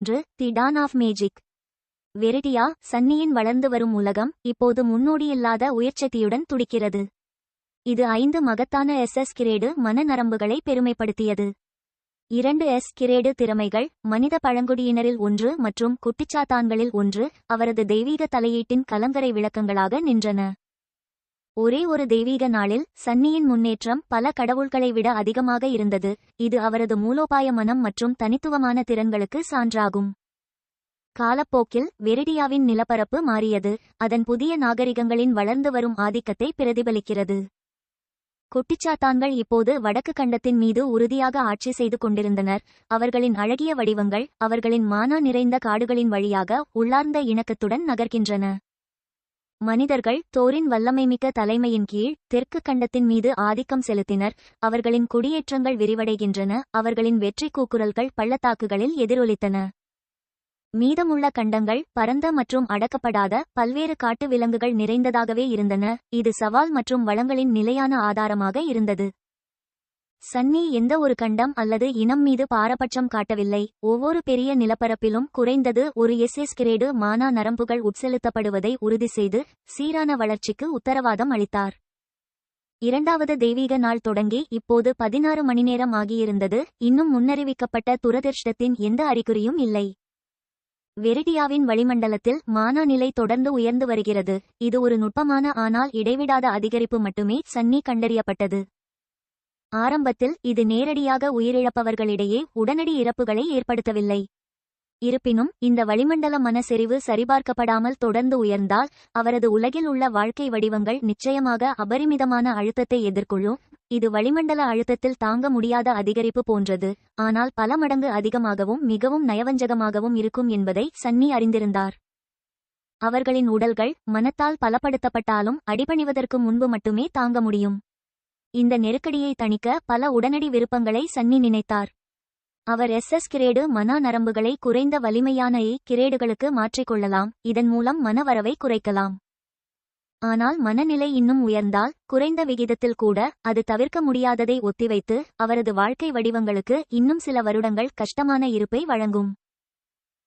ஒன்று the don of magic. வெரிடியா சன்னியின் வளர்ந்து வரும் உலகம் இப்போது முன்னோடியில்லாத உயர்ச்சக்தியுடன் துடிக்கிறது. இது ஐந்து மகத்தான எஸ் எஸ் கிரேடு மனநரம்புகளை பெருமைப்படுத்தியது. இரண்டு எஸ் கிரேடு திறமைகள் மனித பழங்குடியினரில் ஒன்று மற்றும் குட்டிச்சாத்தான்களில் ஒன்று அவரது தெய்வீக தலையீட்டின் கலங்கரை விளக்கங்களாக நின்றன. ஒரே ஒரு தெய்வீக நாளில் சன்னியின் முன்னேற்றம் பல கடவுள்களை விட அதிகமாக இருந்தது. இது அவரது மூலோபாய மனம் மற்றும் தனித்துவமான திறன்களுக்கு சான்றாகும். காலப்போக்கில் வெரிடியாவின் நிலப்பரப்பு மாறியது. அதன் புதிய நாகரிகங்களின் வளர்ந்து வரும் ஆதிக்கத்தை பிரதிபலிக்கிறது. குட்டிச்சாத்தான்கள் இப்போது வடக்கு கண்டத்தின் மீது உறுதியாக ஆட்சி செய்து கொண்டிருந்தனர். அவர்களின் அழகிய வடிவங்கள் அவர்களின் மானா நிறைந்த காடுகளின் வழியாக உள்ளார்ந்த இணக்கத்துடன் நகர்கின்றன. மனிதர்கள் தோரின் வல்லமைமிக்க தலைமையின் கீழ் தெற்கு கண்டத்தின் மீது ஆதிக்கம் செலுத்தினர். அவர்களின் குடியேற்றங்கள் விரிவடைகின்றன. அவர்களின் வெற்றி கூக்குரல்கள் பள்ளத்தாக்குகளில் எதிரொலித்தன. மீதமுள்ள கண்டங்கள் பரந்த மற்றும் அடக்கப்படாத பல்வேறு காட்டு விலங்குகள் நிறைந்ததாகவே இருந்தன. இது சவால் மற்றும் வளங்களின் நிலையான ஆதாரமாக இருந்தது. சன்னி எந்த ஒரு கண்டம் அல்லது இனம் மீது பாரபட்சம் காட்டவில்லை. ஒவ்வொரு பெரிய நிலப்பரப்பிலும் குறைந்தது ஒரு எஸ்எஸ் கிரேடு மானா நரம்புகள் உட்செலுத்தப்படுவதை உறுதி செய்து சீரான வளர்ச்சிக்கு உத்தரவாதம் அளித்தார். இரண்டாவது தெய்வீக நாள் தொடங்கி இப்போது பதினாறு மணி நேரம் ஆகியிருந்தது இன்னும் முன்னறிவிக்கப்பட்ட துரதிர்ஷ்டத்தின் எந்த அறிகுறியும் இல்லை. வெரிடியாவின் வளிமண்டலத்தில் மானா நிலை தொடர்ந்து உயர்ந்து வருகிறது. இது ஒரு நுட்பமான ஆனால் இடைவிடாத அதிகரிப்பு மட்டுமே சன்னி கண்டறியப்பட்டது. ஆரம்பத்தில் இது நேரடியாக உயிரிழப்பவர்களிடையே உடனடி இறப்புகளை ஏற்படுத்தவில்லை. இருப்பினும் இந்த வளிமண்டல மன செறிவு சரிபார்க்கப்படாமல் தொடர்ந்து உயர்ந்தால் அவரது உலகில் உள்ள வாழ்க்கை வடிவங்கள் நிச்சயமாக அபரிமிதமான அழுத்தத்தை எதிர்கொள்ளும். இது வளிமண்டல அழுத்தத்தில் தாங்க முடியாத அதிகரிப்பு போன்றது. ஆனால் பல மடங்கு அதிகமாகவும் மிகவும் நயவஞ்சகமாகவும் இருக்கும் என்பதை சன்னி அறிந்திருந்தார். அவர்களின் உடல்கள் மனத்தால் பலப்படுத்தப்பட்டாலும் அடிபணிவதற்கு முன்பு மட்டுமே தாங்க முடியும். இந்த நெருக்கடியை தணிக்க பல உடனடி விருப்பங்களை சன்னி நினைத்தார். அவர் எஸ் எஸ் கிரேடு மன நரம்புகளை குறைந்த வலிமையான ஏ கிரேடுகளுக்கு மாற்றிக்கொள்ளலாம் இதன் மூலம் மனவரவை குறைக்கலாம். ஆனால் மனநிலை இன்னும் உயர்ந்தால் குறைந்த விகிதத்தில் கூட அது தவிர்க்க முடியாததை ஒத்திவைத்து அவரது வாழ்க்கை வடிவங்களுக்கு இன்னும் சில வருடங்கள் கஷ்டமான இருப்பை வழங்கும்.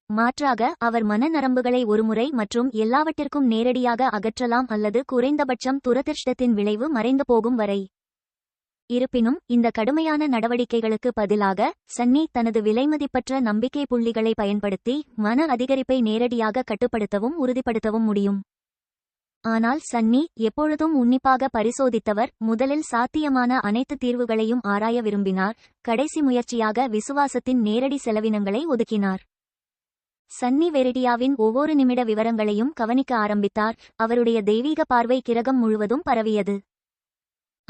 மாற்றாக அவர் மன நரம்புகளை ஒருமுறை மற்றும் எல்லாவற்றிற்கும் நேரடியாக அகற்றலாம் அல்லது குறைந்தபட்சம் துரதிர்ஷ்டத்தின் விளைவு மறைந்து போகும் வரை இருப்பினும் இந்த கடுமையான நடவடிக்கைகளுக்கு பதிலாக சன்னி தனது விலைமதிப்பற்ற நம்பிக்கை புள்ளிகளை பயன்படுத்தி மன அதிகரிப்பை நேரடியாக கட்டுப்படுத்தவும் உறுதிப்படுத்தவும் முடியும். ஆனால் சன்னி எப்பொழுதும் உன்னிப்பாக பரிசோதித்தவர் முதலில் சாத்தியமான அனைத்து தீர்வுகளையும் ஆராய விரும்பினார் கடைசி முயற்சியாக விசுவாசத்தின் நேரடி செலவினங்களை ஒதுக்கினார். சன்னி வெரிடியாவின் ஒவ்வொரு நிமிட விவரங்களையும் கவனிக்க ஆரம்பித்தார் அவருடைய தெய்வீக பார்வை கிரகம் முழுவதும் பரவியது.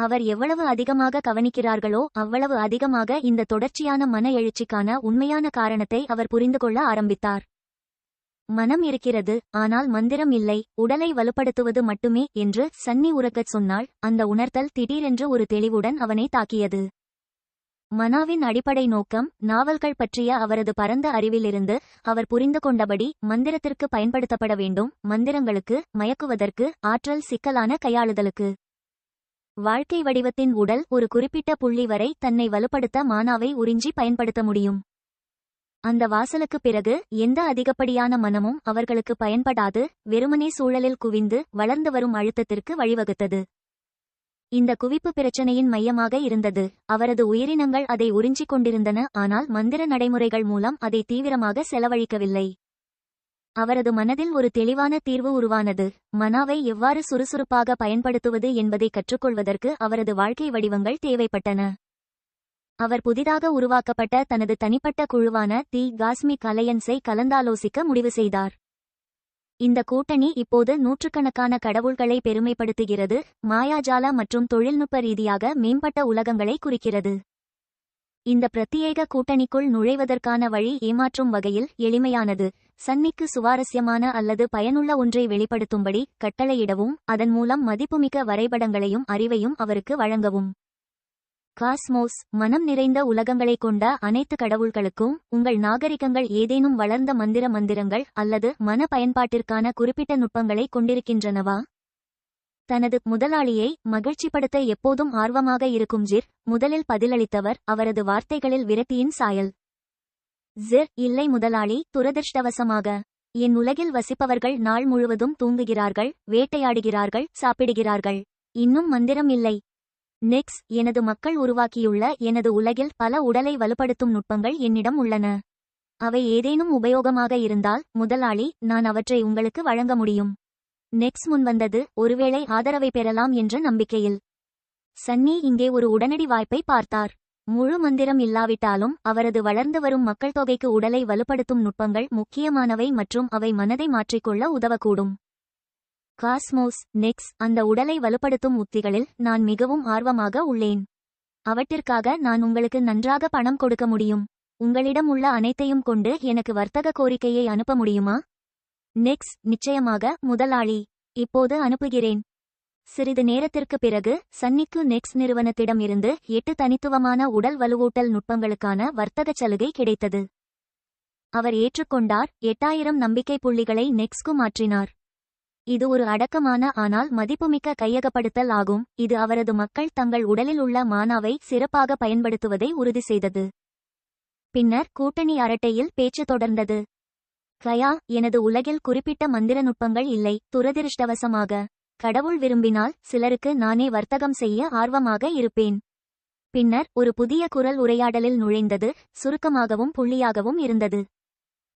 அவர் எவ்வளவு அதிகமாக கவனிக்கிறார்களோ அவ்வளவு அதிகமாக இந்த தொடர்ச்சியான மன எழுச்சிக்கான உண்மையான காரணத்தை அவர் புரிந்து கொள்ள ஆரம்பித்தார். மனம் இருக்கிறது ஆனால் மந்திரம் இல்லை உடலை வலுப்படுத்துவது மட்டுமே என்று சன்னி உறக்கச் சொன்னால் அந்த உணர்த்தல் திடீரென்று ஒரு தெளிவுடன் அவனை தாக்கியது. மனாவின் அடிப்படை நோக்கம் நாவல்கள் பற்றிய அவரது பரந்த அறிவிலிருந்து அவர் புரிந்து கொண்டபடி மந்திரத்திற்கு பயன்படுத்தப்பட வேண்டும். மந்திரங்களுக்கு மயக்குவதற்கு ஆற்றல் சிக்கலான கையாளுதலுக்கு. வாழ்க்கை வடிவத்தின் உடல் ஒரு குறிப்பிட்ட புள்ளி வரை தன்னை வலுப்படுத்த மானாவை உறிஞ்சி பயன்படுத்த முடியும். அந்த வாசலுக்கு பிறகு எந்த அதிகப்படியான மனமும் அவர்களுக்கு பயன்படாது வெறுமனே சூழலில் குவிந்து வளர்ந்து வரும் அழுத்தத்திற்கு வழிவகுத்தது. இந்த குவிப்பு பிரச்சனையின் மையமாக இருந்தது. அவரது உயிரினங்கள் அதை உறிஞ்சிக் கொண்டிருந்தன ஆனால் மந்திர நடைமுறைகள் மூலம் அதை தீவிரமாக செலவழிக்கவில்லை. அவரது மனதில் ஒரு தெளிவான தீர்வு உருவானது. மனாவை எவ்வாறு சுறுசுறுப்பாக பயன்படுத்துவது என்பதை கற்றுக்கொள்வதற்கு அவரது வாழ்க்கை வடிவங்கள் தேவைப்பட்டன. அவர் புதிதாக உருவாக்கப்பட்ட தனது தனிப்பட்ட குழுவான தி காஸ்மிக் அலையன்ஸை கலந்தாலோசிக்க முடிவு செய்தார். இந்த கூட்டணி இப்போது நூற்றுக்கணக்கான கடவுள்களை பெருமைப்படுத்துகிறது மாயாஜால மற்றும் தொழில்நுட்ப ரீதியாக மேம்பட்ட உலகங்களை குறிக்கிறது. இந்த பிரத்யேக கூட்டணிக்குள் நுழைவதற்கான வழி ஏமாற்றும் வகையில் எளிமையானது. சன்னிக்கு சுவாரஸ்யமான அல்லது பயனுள்ள ஒன்றை வெளிப்படுத்தும்படி கட்டளையிடவும் அதன் மூலம் மதிப்புமிக்க வரைபடங்களையும் அறிவையும் அவருக்கு வழங்கவும். காஸ்மோஸ் மனம் நிறைந்த உலகங்களைக் கொண்ட அனைத்து கடவுள்களுக்கும் உங்கள் நாகரிகங்கள் ஏதேனும் வளர்ந்த மந்திர மந்திரங்கள் அல்லது மன பயன்பாட்டிற்கான குறிப்பிட்ட நுட்பங்களை கொண்டிருக்கின்றனவா? தனது முதலாளியை மகிழ்ச்சிப்படுத்த எப்போதும் ஆர்வமாக இருக்கும் ஜிர் முதலில் பதிலளித்தவர் அவரது வார்த்தைகளில் விரக்தியின் சாயல். ஜிர் இல்லை முதலாளி துரதிர்ஷ்டவசமாக. என் உலகில் வசிப்பவர்கள் நாள் முழுவதும் தூங்குகிறார்கள் வேட்டையாடுகிறார்கள் சாப்பிடுகிறார்கள். இன்னும் மந்திரம் இல்லை. நெக்ஸ் எனது மக்கள் உருவாக்கியுள்ள எனது உலகில் பல உடலை வலுப்படுத்தும் நுட்பங்கள் என்னிடம் உள்ளன. அவை ஏதேனும் உபயோகமாக இருந்தால் முதலாளி நான் அவற்றை உங்களுக்கு வழங்க முடியும். நெக்ஸ் முன்வந்தது ஒருவேளை ஆதரவை பெறலாம் என்ற நம்பிக்கையில். சன்னி இங்கே ஒரு உடனடி வாய்ப்பை பார்த்தார். முழு மந்திரம் இல்லாவிட்டாலும் அவரது வளர்ந்து வரும் மக்கள் தொகைக்கு உடலை வலுப்படுத்தும் நுட்பங்கள் முக்கியமானவை மற்றும் அவை மனதை மாற்றிக்கொள்ள உதவக்கூடும். காஸ்மோஸ் நெக்ஸ் அந்த உடலை வலுப்படுத்தும் உத்திகளில் நான் மிகவும் ஆர்வமாக உள்ளேன். அவற்றிற்காக நான் உங்களுக்கு நன்றாக பணம் கொடுக்க முடியும். உங்களிடம் உள்ள அனைத்தையும் கொண்டு எனக்கு வர்த்தக கோரிக்கையை அனுப்ப முடியுமா? நெக்ஸ் நிச்சயமாக முதலாளி. இப்போது அனுப்புகிறேன். சிறிது நேரத்திற்கு பிறகு சன்னிக்கு நெக்ஸ் நிறுவனத்திடம் இருந்து எட்டு தனித்துவமான உடல் வலுவூட்டல் நுட்பங்களுக்கான வர்த்தகச் சலுகை கிடைத்தது. அவர் ஏற்றுக்கொண்டார் எட்டாயிரம் நம்பிக்கை புள்ளிகளை நெக்ஸ்க்கு மாற்றினார். இது ஒரு அடக்கமான ஆனால் மதிப்புமிக்க கையகப்படுத்தல் ஆகும். இது அவரது மக்கள் தங்கள் உடலில் உள்ள மானாவை சிறப்பாக பயன்படுத்துவதை உறுதி செய்தது. பின்னர் கூட்டணி அரட்டையில் பேச்சு தொடர்ந்தது. கயா எனது உலகில் குறிப்பிட்ட மந்திர நுட்பங்கள் இல்லை. துரதிருஷ்டவசமாக கடவுள் விரும்பினால் சிலருக்கு நானே வர்த்தகம் செய்ய ஆர்வமாக இருப்பேன். பின்னர் ஒரு புதிய குரல் உரையாடலில் நுழைந்தது சுருக்கமாகவும் புள்ளியாகவும் இருந்தது.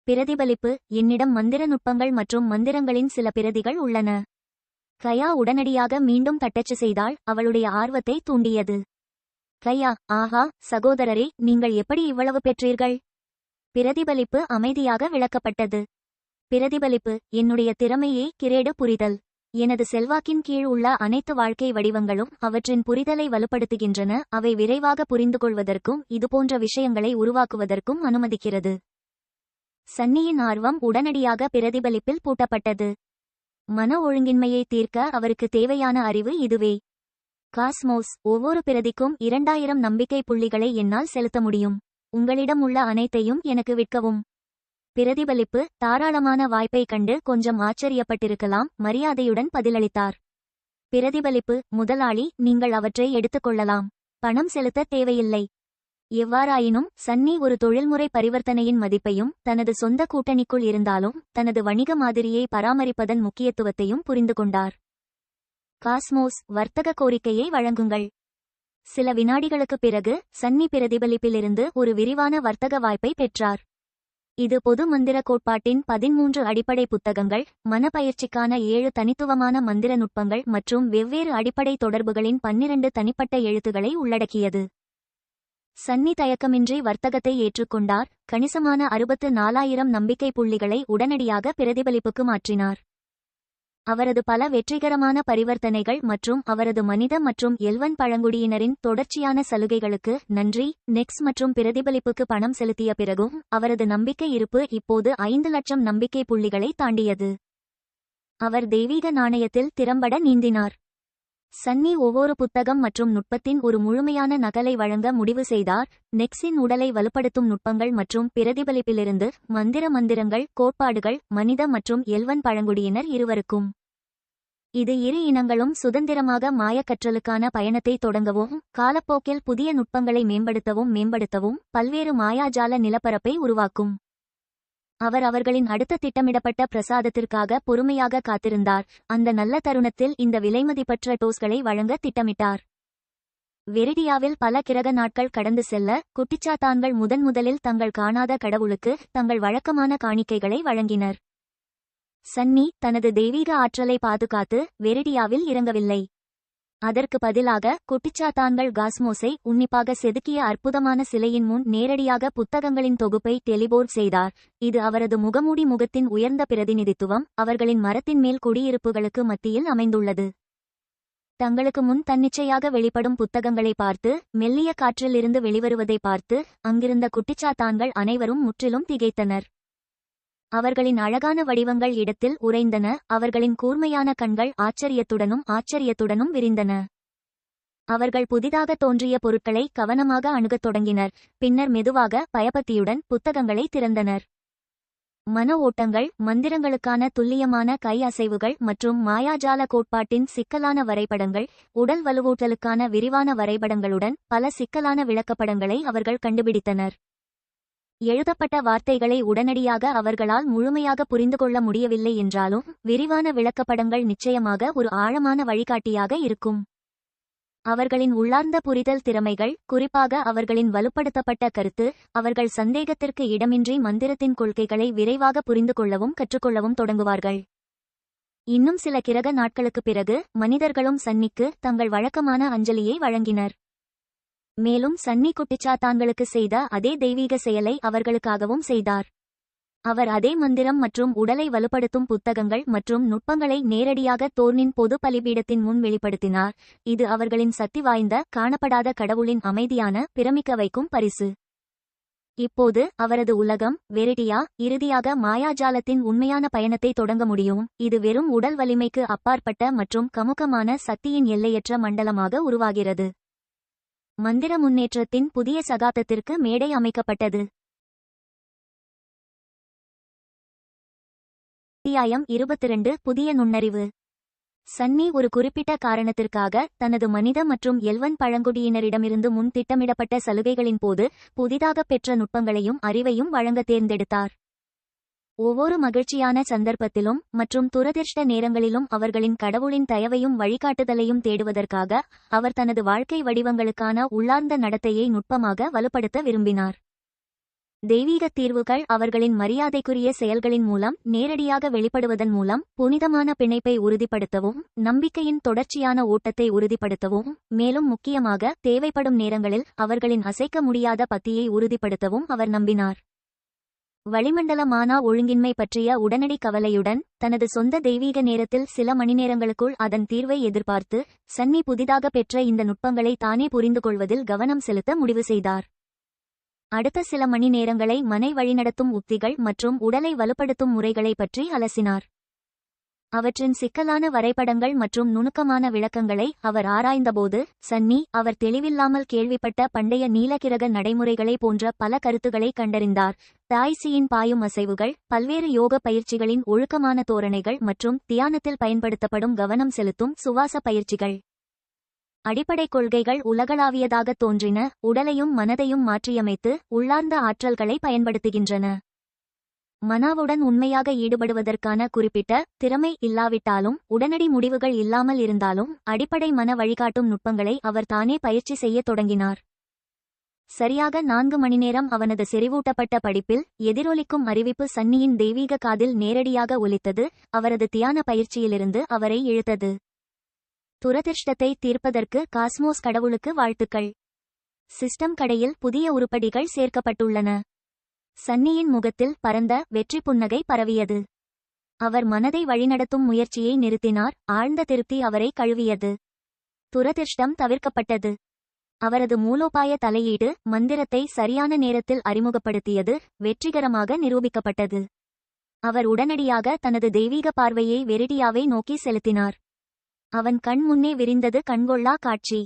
பிரதிபலிப்பு என்னிடம் மந்திர நுட்பங்கள் மற்றும் மந்திரங்களின் சில பிரதிகள் உள்ளன. கயா உடனடியாக மீண்டும் தட்டச்சு செய்தால் அவளுடைய ஆர்வத்தை தூண்டியது. கயா ஆஹா சகோதரரே நீங்கள் எப்படி இவ்வளவு பெற்றீர்கள்? பிரதிபலிப்பு அமைதியாக விளக்கப்பட்டது. பிரதிபலிப்பு என்னுடைய திறமையே கிரேடு புரிதல். எனது செல்வாக்கின் கீழ் உள்ள அனைத்து வாழ்க்கை வடிவங்களும் அவற்றின் புரிதலை வலுப்படுத்துகின்றன. அவை விரைவாக புரிந்து கொள்வதற்கும் இதுபோன்ற விஷயங்களை உருவாக்குவதற்கும் அனுமதிக்கிறது. சன்னியின் ஆர்வம் உடனடியாக பிரதிபலிப்பில் பூட்டப்பட்டது. மன ஒழுங்கின்மையை தீர்க்க அவருக்கு தேவையான அறிவு இதுவே. காஸ்மோஸ் ஒவ்வொரு பிரதிக்கும் இரண்டாயிரம் நம்பிக்கை புள்ளிகளை என்னால் செலுத்த முடியும். உங்களிடம் உள்ள அனைத்தையும் எனக்கு விற்கவும். பிரதிபலிப்பு தாராளமான வாய்ப்பை கண்டு கொஞ்சம் ஆச்சரியப்பட்டிருக்கலாம். மரியாதையுடன் பதிலளித்தார். பிரதிபலிப்பு முதலாளி நீங்கள் அவற்றை எடுத்துக்கொள்ளலாம். பணம் செலுத்த தேவையில்லை. எவ்வாறாயினும் சன்னி ஒரு தொழில்முறை பரிவர்த்தனையின் மதிப்பையும் தனது சொந்த கூட்டணிக்குள் இருந்தாலும் தனது வணிக மாதிரியை பராமரிப்பதன் முக்கியத்துவத்தையும் புரிந்து கொண்டார். காஸ்மோஸ் வர்த்தக கோரிக்கையை வழங்குங்கள். சில வினாடிகளுக்குப் பிறகு சன்னி பிரதிபலிப்பிலிருந்து ஒரு விரிவான வர்த்தக வாய்ப்பை பெற்றார். இது பொது மந்திர கோட்பாட்டின் பதிமூன்று அடிப்படை புத்தகங்கள் மனப்பயிற்சிக்கான ஏழு தனித்துவமான மந்திர நுட்பங்கள் மற்றும் வெவ்வேறு அடிப்படை தொடர்புகளின் பன்னிரண்டு தனிப்பட்ட எழுத்துக்களை உள்ளடக்கியது. சன்னி தயக்கமின்றி வர்த்தகத்தை ஏற்றுக்கொண்டார் கணிசமான அறுபத்து நாலாயிரம் நம்பிக்கை புள்ளிகளை உடனடியாக பிரதிபலிப்புக்கு மாற்றினார். அவரது பல வெற்றிகரமான பரிவர்த்தனைகள் மற்றும் அவரது மனித மற்றும் எல்வன் பழங்குடியினரின் தொடர்ச்சியான சலுகைகளுக்கு நன்றி. நெக்ஸ் மற்றும் பிரதிபலிப்புக்கு பணம் செலுத்திய பிறகும் அவரது நம்பிக்கை இருப்பு இப்போது ஐந்து லட்சம் நம்பிக்கை புள்ளிகளை தாண்டியது. அவர் தெய்வீக நாணயத்தில் திறம்பட நீந்தினார். சன்னி ஒவ்வொரு புத்தகம் மற்றும் நுட்பத்தின் ஒரு முழுமையான நகலை வழங்க முடிவு செய்தார். நெக்ஸின் உடலை வலுப்படுத்தும் நுட்பங்கள் மற்றும் பிரதிபலிப்பிலிருந்து மந்திர மந்திரங்கள் கோட்பாடுகள் மனித மற்றும் எல்வன் பழங்குடியினர் இருவருக்கும். இது இரு இனங்களும் சுதந்திரமாக மாயக்கற்றலுக்கான பயணத்தை தொடங்கவும் காலப்போக்கில் புதிய நுட்பங்களை மேம்படுத்தவும் மேம்படுத்தவும் பல்வேறு மாயாஜால நிலப்பரப்பை உருவாக்கும். அவர் அவர்களின் அடுத்த திட்டமிடப்பட்ட பிரசாதத்திற்காக பொறுமையாக காத்திருந்தார். அந்த நல்ல தருணத்தில் இந்த விலைமதிப்பற்ற டோஸ்களை வழங்க திட்டமிட்டார். வெரிடியாவில் பல கிரக நாட்கள் கடந்து செல்ல குட்டிச்சாத்தான்கள் முதன் முதலில் தங்கள் காணாத கடவுளுக்கு தங்கள் வழக்கமான காணிக்கைகளை வழங்கினர். சன்னி தனது தெய்வீக ஆற்றலை பாதுகாத்து வெரிடியாவில் இறங்கவில்லை. அதற்கு பதிலாக குட்டிச்சாத்தான்கள் காஸ்மோஸை உன்னிப்பாக செதுக்கிய அற்புதமான சிலையின் முன் நேரடியாக புத்தகங்களின் தொகுப்பை டெலிபோர்ட் செய்தார். இது அவரது முகமூடி முகத்தின் உயர்ந்த பிரதிநிதித்துவம் அவர்களின் மரத்தின் மேல் குடியிருப்புகளுக்கு மத்தியில் அமைந்துள்ளது. தங்களுக்கு முன் தன்னிச்சையாக வெளிப்படும் புத்தகங்களை பார்த்து மெல்லிய காற்றிலிருந்து வெளிவருவதை பார்த்து அங்கிருந்த குட்டிச்சாத்தான்கள் அனைவரும் முற்றிலும் திகைத்தனர். அவர்களின் அழகான வடிவங்கள் இடத்தில் உறைந்தன அவர்களின் கூர்மையான கண்கள் ஆச்சரியத்துடனும் ஆச்சரியத்துடனும் விரிந்தன. அவர்கள் புதிதாக தோன்றிய பொருட்களை கவனமாக அணுகத் தொடங்கினர் பின்னர் மெதுவாக பயபத்தியுடன் புத்தகங்களை திறந்தனர். மன ஓட்டங்கள் மந்திரங்களுக்கான துல்லியமான கை அசைவுகள் மற்றும் மாயாஜால கோட்பாட்டின் சிக்கலான வரைபடங்கள் உடல் வலுவூட்டலுக்கான விரிவான வரைபடங்களுடன் பல சிக்கலான விளக்கப்படங்களை அவர்கள் கண்டுபிடித்தனர். எழுதப்பட்ட வார்த்தைகளை உடனடியாக அவர்களால் முழுமையாக புரிந்து கொள்ள முடியவில்லை என்றாலும் விரிவான விளக்கப்படங்கள் நிச்சயமாக ஒரு ஆழமான வழிகாட்டியாக இருக்கும். அவர்களின் உள்ளார்ந்த புரிதல் திறமைகள் குறிப்பாக அவர்களின் வலுப்படுத்தப்பட்ட கருத்து அவர்கள் சந்தேகத்திற்கு இடமின்றி மந்திரத்தின் கொள்கைகளை விரைவாக புரிந்து கொள்ளவும் கற்றுக்கொள்ளவும் தொடங்குவார்கள். இன்னும் சில கிரக நாட்களுக்குப் பிறகு மனிதர்களும் சன்னிக்கு தங்கள் வழக்கமான அஞ்சலியை வழங்கினர். மேலும் சன்னி குட்டிச்சா தாங்களுக்கு செய்த அதே தெய்வீக செயலை அவர்களுக்காகவும் செய்தார். அவர் அதே மந்திரம் மற்றும் உடலை வலுப்படுத்தும் புத்தகங்கள் மற்றும் நுட்பங்களை நேரடியாக தோர்னின் பொது பலிபீடத்தின் முன் வெளிப்படுத்தினார். இது அவர்களின் சக்தி வாய்ந்த காணப்படாத கடவுளின் அமைதியான பிரமிக்க வைக்கும் பரிசு. இப்போது அவரது உலகம் வெரிடியா இறுதியாக மாயாஜாலத்தின் உண்மையான பயணத்தை தொடங்க முடியும். இது வெறும் உடல் வலிமைக்கு அப்பாற்பட்ட மற்றும் கமுகமான சக்தியின் எல்லையற்ற மண்டலமாக உருவாகிறது. மந்திர முன்னேற்றத்தின் புதிய சகாப்தத்திற்கு மேடை அமைக்கப்பட்டது. அத்தியாயம் இருபத்திரண்டு புதிய நுண்ணறிவு. சன்னி ஒரு குறிப்பிட்ட காரணத்திற்காக தனது மனித மற்றும் எல்வன் பழங்குடியினரிடமிருந்து முன் திட்டமிடப்பட்ட சலுகைகளின் போது புதிதாக பெற்ற நுட்பங்களையும் அறிவையும் வழங்க தேர்ந்தெடுத்தார். ஒவ்வொரு மகிழ்ச்சியான சந்தர்ப்பத்திலும் மற்றும் துரதிர்ஷ்ட நேரங்களிலும் அவர்களின் கடவுளின் தயவையும் வழிகாட்டுதலையும் தேடுவதற்காக அவர் தனது வாழ்க்கை வடிவங்களுக்கான உள்ளார்ந்த நடத்தையை நுட்பமாக வலுப்படுத்த விரும்பினார். தெய்வீக தீர்வுகள் அவர்களின் மரியாதைக்குரிய செயல்களின் மூலம் நேரடியாக வெளிப்படுவதன் மூலம் புனிதமான பிணைப்பை உறுதிப்படுத்தவும் நம்பிக்கையின் தொடர்ச்சியான ஓட்டத்தை உறுதிப்படுத்தவும் மேலும் முக்கியமாக தேவைப்படும் நேரங்களில் அவர்களின் அசைக்க முடியாத பத்தியை உறுதிப்படுத்தவும் அவர் நம்பினார். வளிமண்டல மானா ஒழுங்கின்மை பற்றிய உடனடி கவலையுடன் தனது சொந்த தெய்வீக நேரத்தில் சில மணிநேரங்களுக்குள் அதன் தீர்வை எதிர்பார்த்து சன்னி புதிதாக பெற்ற இந்த நுட்பங்களை தானே புரிந்து கொள்வதில் கவனம் செலுத்த முடிவு செய்தார். அடுத்த சில மணி நேரங்களை மனை வழிநடத்தும் உத்திகள் மற்றும் உடலை வலுப்படுத்தும் முறைகளை பற்றி அலசினார். அவற்றின் சிக்கலான வரைபடங்கள் மற்றும் நுணுக்கமான விளக்கங்களை அவர் ஆராய்ந்தபோது சன்னி அவர் தெளிவில்லாமல் கேள்விப்பட்ட பண்டைய நீலகிரக நடைமுறைகளை போன்ற பல கருத்துக்களை கண்டறிந்தார். தாய்சியின் பாயும் அசைவுகள் பல்வேறு யோக பயிற்சிகளின் ஒழுக்கமான தோரணைகள் மற்றும் தியானத்தில் பயன்படுத்தப்படும் கவனம் செலுத்தும் சுவாச பயிற்சிகள். அடிப்படை கொள்கைகள் உலகளாவியதாக தோன்றின உடலையும் மனதையும் மாற்றியமைத்து உள்ளார்ந்த ஆற்றல்களை பயன்படுத்துகின்றன. மனாவுடன் உண்மையாக ஈடுபடுவதற்கான குறிப்பிட்ட திறமை இல்லாவிட்டாலும் உடனடி முடிவுகள் இல்லாமல் இருந்தாலும் அடிப்படை மன வழிகாட்டும் நுட்பங்களை அவர் தானே பயிற்சி செய்யத் தொடங்கினார். சரியாக நான்கு மணி நேரம் அவனது செறிவூட்டப்பட்ட படிப்பில் எதிரொலிக்கும் அறிவிப்பு சன்னியின் தெய்வீக காதில் நேரடியாக ஒலித்தது அவரது தியான பயிற்சியிலிருந்து அவரை இழுத்தது. துரதிர்ஷ்டத்தை தீர்ப்பதற்கு காஸ்மோஸ் கடவுளுக்கு வாழ்த்துக்கள். சிஸ்டம் கடையில் புதிய உருப்படிகள் சேர்க்கப்பட்டுள்ளன. சன்னியின் முகத்தில் பரந்த வெற்றி புன்னகை பரவியது. அவர் மனதை வழிநடத்தும் முயற்சியை நிறுத்தினார். ஆழ்ந்த திருப்தி அவரை கழுவியது. துரதிர்ஷ்டம் தவிர்க்கப்பட்டது. அவரது மூலோபாய தலையீடு மந்திரத்தை சரியான நேரத்தில் அறிமுகப்படுத்தியது. வெற்றிகரமாக நிரூபிக்கப்பட்டது. அவர் உடனடியாக தனது தெய்வீக பார்வையை வெரிடியாவை நோக்கி செலுத்தினார். அவன் கண் முன்னே விரிந்தது கண்கொள்ளா காட்சி.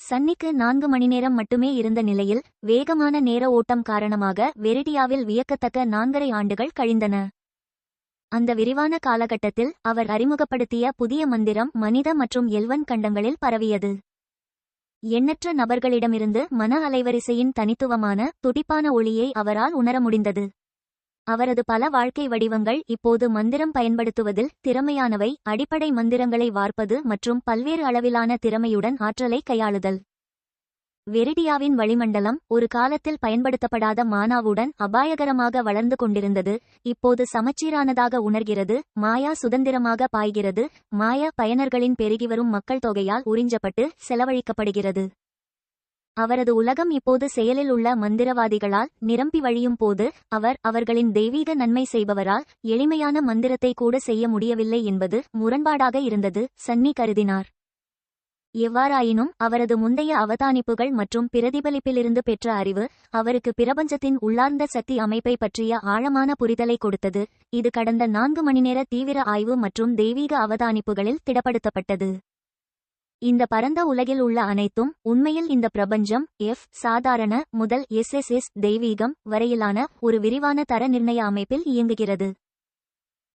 சன்னிக்கு நான்கு மணி நேரம் மட்டுமே இருந்த நிலையில் வேகமான நேர ஓட்டம் காரணமாக வெரிடியாவில் வியக்கத்தக்க நான்கரை ஆண்டுகள் கழிந்தன. அந்த விரிவான காலகட்டத்தில் அவர் அறிமுகப்படுத்திய புதிய மந்திரம் மனித மற்றும் எல்வன் கண்டங்களில் பரவியது. எண்ணற்ற நபர்களிடமிருந்து மன அலைவரிசையின் தனித்துவமான துடிப்பான ஒளியை அவரால் உணர முடிந்தது. அவரது பல வாழ்க்கை வடிவங்கள் இப்போது மந்திரம் பயன்படுத்துவதில் திறமையானவை. அடிப்படை மந்திரங்களை வார்ப்பது மற்றும் பல்வேறு அளவிலான திறமையுடன் ஆற்றலை கையாளுதல். வெரிடியாவின் வளிமண்டலம் ஒரு காலத்தில் பயன்படுத்தப்படாத மானாவுடன் அபாயகரமாக வளர்ந்து கொண்டிருந்தது. இப்போது சமச்சீரானதாக உணர்கிறது. மாயா சுதந்திரமாக பாய்கிறது. மாயா பயனர்களின் பெருகிவரும் மக்கள் தொகையால் உறிஞ்சப்பட்டு செலவழிக்கப்படுகிறது. அவரது உலகம் இப்போது செயலில் உள்ள மந்திரவாதிகளால் நிரம்பி வழியும் போது அவர் அவர்களின் தெய்வீக நன்மை செய்பவரால் எளிமையான மந்திரத்தை கூட செய்ய முடியவில்லை என்பது முரண்பாடாக இருந்தது சன்னி கருதினார். எவ்வாறாயினும் அவரது முந்தைய அவதானிப்புகள் மற்றும் பிரதிபலிப்பிலிருந்து பெற்ற அறிவு அவருக்கு பிரபஞ்சத்தின் உள்ளார்ந்த சக்தி அமைப்பை பற்றிய ஆழமான புரிதலை கொடுத்தது. இது கடந்த நான்கு மணி நேர தீவிர ஆய்வு மற்றும் தெய்வீக அவதானிப்புகளில் திடப்படுத்தப்பட்டது. இந்த பரந்த உலகில் உள்ள அனைத்தும் உண்மையில் இந்த பிரபஞ்சம் எஃப் சாதாரண முதல் எஸ் எஸ் எஸ் தெய்வீகம் வரையிலான ஒரு விரிவான தர நிர்ணய அமைப்பில் இயங்குகிறது.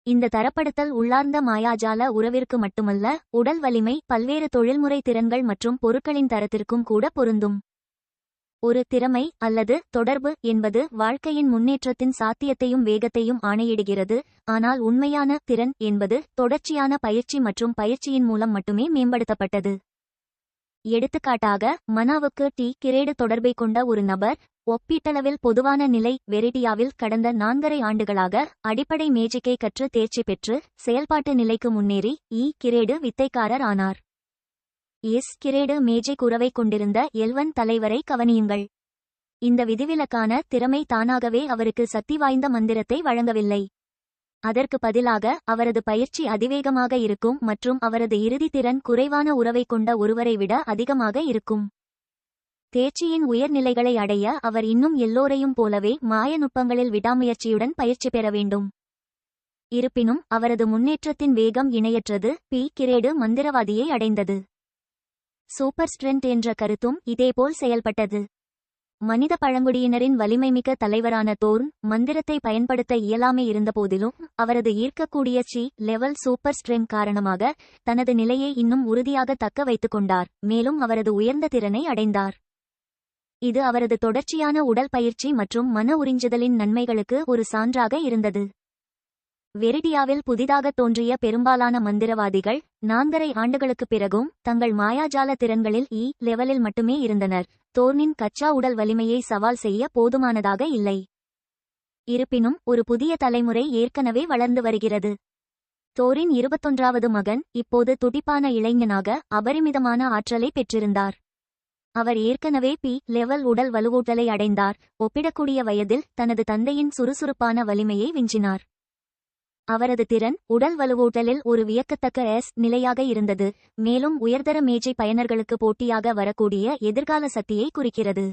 இந்த தரப்படுத்தல் உள்ளார்ந்த மாயாஜால உறவிற்கு மட்டுமல்ல உடல் வலிமை பல்வேறு தொழில்முறை திறன்கள் மற்றும் பொருட்களின் தரத்திற்கும் கூட பொருந்தும். ஒரு திறமை அல்லது தொடர்பு என்பது வாழ்க்கையின் முன்னேற்றத்தின் சாத்தியத்தையும் வேகத்தையும் ஆணையிடுகிறது. ஆனால் உண்மையான திறன் என்பது தொடர்ச்சியான பயிற்சி மற்றும் பயிற்சியின் மூலம் மட்டுமே மேம்படுத்தப்பட்டது. எடுத்துக்காட்டாக மனாவுக்கு டி. கிரேடு தொடர்பை கொண்ட ஒரு நபர் ஒப்பீட்டளவில் பொதுவான நிலை வெரிடியாவில் கடந்த நான்கரை ஆண்டுகளாக அடிப்படை மேஜிக்கை கற்று தேர்ச்சி பெற்று செயல்பாட்டு நிலைக்கு முன்னேறி இ. கிரேடு வித்தைக்காரர் ஆனார். எஸ் கிரேடு மேஜிக் உறவை கொண்டிருந்த எல்வன் தலைவரை கவனியுங்கள். இந்த விதிவிலக்கான திறமை தானாகவே அவருக்கு சக்தி வாய்ந்த மந்திரத்தை வழங்கவில்லை. அதற்கு பதிலாக அவரது பயிற்சி அதிவேகமாக இருக்கும் மற்றும் அவரது இறுதி திறன் குறைவான உறவை கொண்ட ஒருவரை விட அதிகமாக இருக்கும். தேர்ச்சியின் உயர்நிலைகளை அடைய அவர் இன்னும் எல்லோரையும் போலவே மாய நுட்பங்களில் விடாமுயற்சியுடன் பயிற்சி பெற வேண்டும். இருப்பினும் அவரது முன்னேற்றத்தின் வேகம் இணையற்றது. பி. கிரேடு மந்திரவாதியை அடைந்தது. சூப்பர் ஸ்ட்ரென்த் என்ற கருத்தும் இதேபோல் செயல்பட்டது. மனித பழங்குடியினரின் வலிமைமிக்க தலைவரான தோர்ன் மந்திரத்தை பயன்படுத்த இயலாமை இருந்தபோதிலும் அவரது ஈர்க்கக்கூடிய சி லெவல் சூப்பர் ஸ்ட்ரென்த் காரணமாக தனது நிலையை இன்னும் உறுதியாக தக்க வைத்துக் கொண்டார் மேலும் அவரது உயர்ந்த திறனை அடைந்தார். இது அவரது தொடர்ச்சியான உடல் பயிற்சி மற்றும் மன உறிஞ்சுதலின் நன்மைகளுக்கு ஒரு சான்றாக இருந்தது. வெரிடியாவில் புதிதாக தோன்றிய பெரும்பாலான மந்திரவாதிகள் நான்கரை ஆண்டுகளுக்குப் பிறகும் தங்கள் மாயாஜால திறன்களில் e இ லெவலில் மட்டுமே இருந்தனர். தோர்னின் கச்சா உடல் வலிமையை சவால் செய்ய போதுமானதாக இல்லை. இருப்பினும் ஒரு புதிய தலைமுறை ஏற்கனவே வளர்ந்து வருகிறது. தோரின் இருபத்தொன்றாவது மகன் இப்போது துடிப்பான இளைஞனாக அபரிமிதமான ஆற்றலை பெற்றிருந்தார். அவர் ஏற்கனவே பி லெவல் உடல் வலுவூட்டலை அடைந்தார். ஒப்பிடக்கூடிய வயதில் தனது தந்தையின் சுறுசுறுப்பான வலிமையை விஞ்சினார். அவரது திறன் உடல் வலுவூட்டலில் ஒரு வியக்கத்தக்க எஸ் நிலையாக இருந்தது. மேலும் உயர்தர மேஜை பயனர்களுக்கு போட்டியாக வரக்கூடிய எதிர்கால சக்தியை குறிக்கிறது.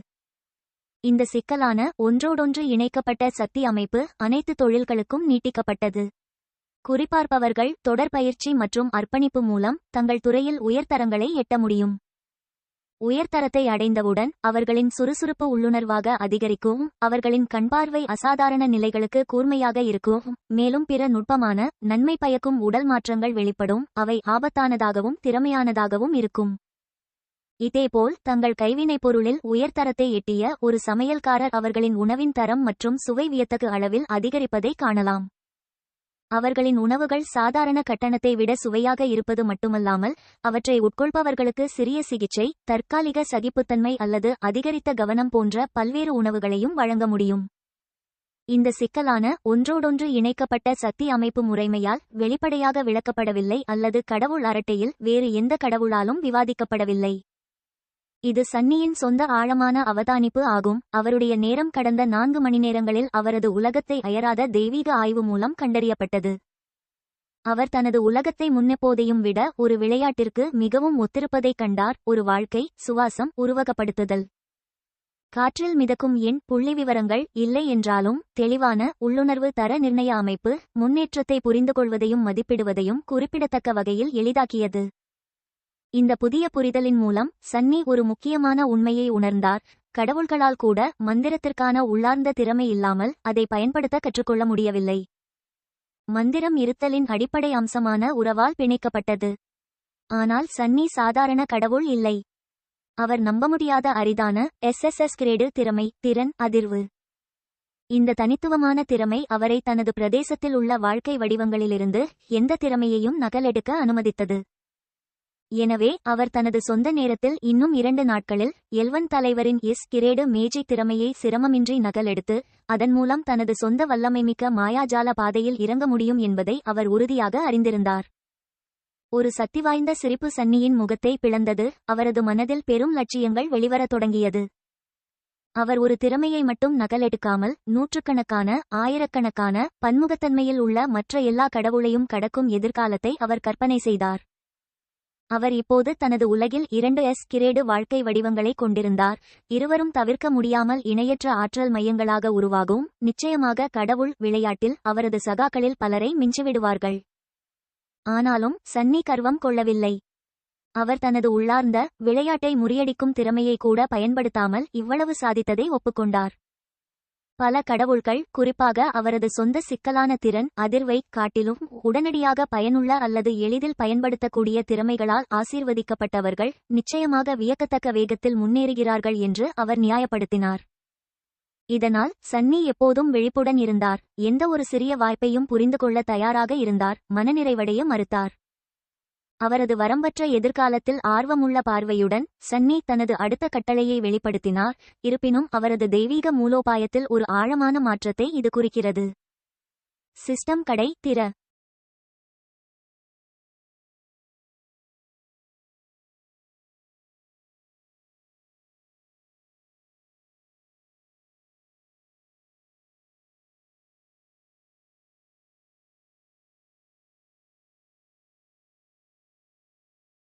இந்த சிக்கலான ஒன்றோடொன்று இணைக்கப்பட்ட சக்தி அமைப்பு அனைத்து தொழில்களுக்கும் நீட்டிக்கப்பட்டது. குறிப்பார்ப்பவர்கள் தொடர் பயிற்சி மற்றும் அர்ப்பணிப்பு மூலம் தங்கள் துறையில் உயர்தரங்களை எட்ட முடியும். உயர்தரத்தை அடைந்தவுடன் அவர்களின் சுறுசுறுப்பு உள்ளுணர்வாக அதிகரிக்கும் அவர்களின் கண்பார்வை அசாதாரண நிலைகளுக்கு கூர்மையாக இருக்கும் மேலும் பிற நுட்பமான நன்மை பயக்கும் உடல் மாற்றங்கள் வெளிப்படும் அவை ஆபத்தானதாகவும் திறமையானதாகவும் இருக்கும். இதேபோல் தங்கள் கைவினைப் பொருளில் உயர்தரத்தை எட்டிய ஒரு சமையல்காரர் அவர்களின் உணவின் தரம் மற்றும் சுவை வியத்தகு அளவில் அதிகரிப்பதை காணலாம். அவர்களின் உணவுகள் சாதாரண கட்டணத்தை விட சுவையாக இருப்பது மட்டுமல்லாமல் அவற்றை உட்கொள்பவர்களுக்கு சிறிய சிகிச்சை தற்காலிக சகிப்புத்தன்மை அல்லது அதிகரித்த கவனம் போன்ற பல்வேறு உணவுகளையும் வழங்க முடியும். இந்த சிக்கலான ஒன்றோடொன்று இணைக்கப்பட்ட சக்தி அமைப்பு முறைமையால் வெளிப்படையாக விளக்கப்படவில்லை அல்லது கடவுள் அரட்டையில் வேறு எந்த கடவுளாலும் விவாதிக்கப்படவில்லை. இது சன்னியின் சொந்த ஆழமான அவதானிப்பு ஆகும். அவருடைய நேரம் கடந்த நான்கு மணி நேரங்களில் அவரது உலகத்தை அயராத தெய்வீக ஆய்வு மூலம் கண்டறியப்பட்டது. அவர் தனது உலகத்தை முன்னெப்போதையும் விட ஒரு விளையாட்டிற்கு மிகவும் ஒத்திருப்பதைக் கண்டார். ஒரு வாழ்க்கை சுவாசம் உருவகப்படுத்துதல். காற்றில் மிதக்கும் எண் புள்ளிவிவரங்கள் இல்லை என்றாலும் தெளிவான உள்ளுணர்வு தர நிர்ணய அமைப்பு முன்னேற்றத்தை புரிந்துகொள்வதையும் மதிப்பிடுவதையும் குறிப்பிடத்தக்க வகையில் எளிதாக்கியது. இந்த புதிய புரிதலின் மூலம் சன்னி ஒரு முக்கியமான உண்மையை உணர்ந்தார். கடவுள்களால் கூட மந்திரத்திற்கான உள்ளார்ந்த திறமை இல்லாமல் அதை பயன்படுத்த கற்றுக்கொள்ள முடியவில்லை. மந்திரம் இருத்தலின் அடிப்படை அம்சமான உறவால் பிணைக்கப்பட்டது. ஆனால் சன்னி சாதாரண கடவுள் இல்லை. அவர் நம்ப முடியாத அரிதான எஸ்எஸ்எஸ் கிரேடு திறமை திறன் அதிர்வு. இந்த தனித்துவமான திறமை அவரை தனது பிரதேசத்தில் உள்ள வாழ்க்கை வடிவங்களிலிருந்து எந்த திறமையையும் நகலெடுக்க அனுமதித்தது. எனவே அவர் தனது சொந்த நேரத்தில் இன்னும் இரண்டு நாட்களில் எல்வன் தலைவரின் எஸ். கிரேடு மேஜை திறமையை சிரமமின்றி நகலெடுத்து அதன் மூலம் தனது சொந்த வல்லமைமிக்க மாயாஜால பாதையில் இறங்க முடியும் என்பதை அவர் உறுதியாக அறிந்திருந்தார். ஒரு சக்திவாய்ந்த சிரிப்பு சன்னியின் முகத்தை பிளந்தது அவரது மனதில் பெரும் லட்சியங்கள் வெளிவரத் தொடங்கியது. அவர் ஒரு திறமையை மட்டும் நகலெடுக்காமல் நூற்றுக்கணக்கான ஆயிரக்கணக்கான பன்முகத்தன்மையில் உள்ள மற்ற எல்லா கடவுளையும் கடக்கும் எதிர்காலத்தை அவர் கற்பனை செய்தார். அவர் இப்போது தனது உலகில் இரண்டு எஸ் கிரேடு வாழ்க்கை வடிவங்களை கொண்டிருந்தார். இருவரும் தவிர்க்க முடியாமல் இணையற்ற ஆற்றல் மையங்களாக உருவாகும் நிச்சயமாக கடவுள் விளையாட்டில் அவரது சகாக்களில் பலரை மிஞ்சிவிடுவார்கள். ஆனாலும் சன்னி கர்வம் கொள்ளவில்லை. அவர் தனது உள்ளார்ந்த விளையாட்டை முறியடிக்கும் திறமையை கூட பயன்படுத்தாமல் இவ்வளவு சாதித்ததை ஒப்புக்கொண்டார். பல கடவுள்கள் குறிப்பாக அவரது சொந்த சிக்கலான திறன் அதிர்வை காட்டிலும் உடனடியாக பயனுள்ள அல்லது எளிதில் பயன்படுத்தக்கூடிய திறமைகளால் ஆசீர்வதிக்கப்பட்டவர்கள் நிச்சயமாக வியக்கத்தக்க வேகத்தில் முன்னேறுகிறார்கள் என்று அவர் நியாயப்படுத்தினார். இதனால் சன்னி எப்போதும் விழிப்புடன் இருந்தார். எந்த ஒரு சிறிய வாய்ப்பையும் புரிந்து கொள்ள தயாராக இருந்தார். மனநிறைவடைய மறுத்தார். அவரது வரம்பற்ற எதிர்காலத்தில் ஆர்வமுள்ள பார்வையுடன் சன்னி தனது அடுத்த கட்டளையை வெளிப்படுத்தினார். இருப்பினும் அவரது தெய்வீக மூலோபாயத்தில் ஒரு ஆழமான மாற்றத்தை இது குறிக்கிறது. சிஸ்டம் கடை திற